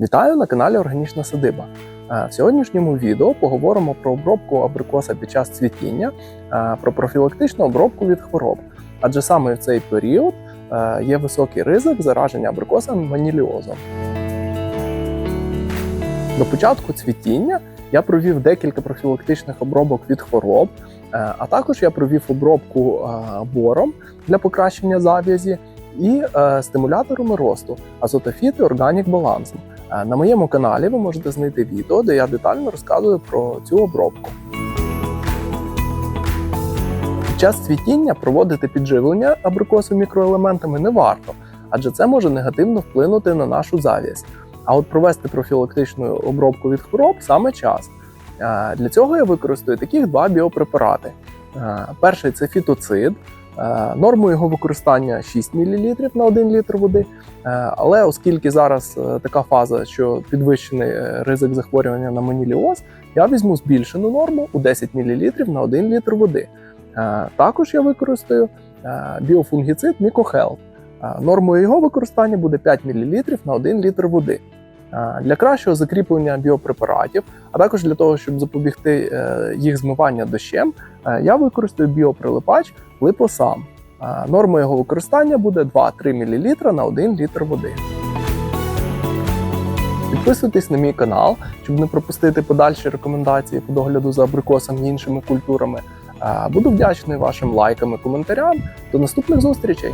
Вітаю на каналі Органічна Садиба. Е, В сьогоднішньому відео поговоримо про обробку абрикоса під час цвітіння, е, про профілактичну обробку від хвороб. Адже саме в цей період е, є високий ризик зараження абрикосом ваніліозом. До початку цвітіння я провів декілька профілактичних обробок від хвороб, а також я провів обробку бором для покращення зав'язі і стимуляторами росту азотофіт і органік балансом. Е, На моєму каналі ви можете знайти відео, де я детально розказую про цю обробку. Під час цвітіння проводити підживлення абрикосу мікроелементами не варто, адже це може негативно вплинути на нашу зав'язь. А от провести профілактичну обробку від хвороб саме час. Е, Для цього я використаю таких два біопрепарати. Е, Перший це фітоцид. Е, Нормою його використання 6 мл на 1 літр води. Е, Але оскільки зараз е, така фаза, що підвищений ризик захворювання на маніліоз, я візьму збільшену норму у 10 мл на 1 літр води. Також я використаю біофунгіцид Мікохелп. Нормою його використання буде 5 мл на 1 літр води. Е, Для кращого закріплення біопрепаратів, а також для того, щоб запобігти е, їх змивання дощем, е, я використаю біоприлипач липосам. Норма його використання буде 2-3 мл на 1 літр води. Підписуйтесь на мій канал, щоб не пропустити подальші рекомендації по догляду за абрикосом і іншими культурами. Буду вдячний вашим лайкам і коментарям. До наступних зустрічей!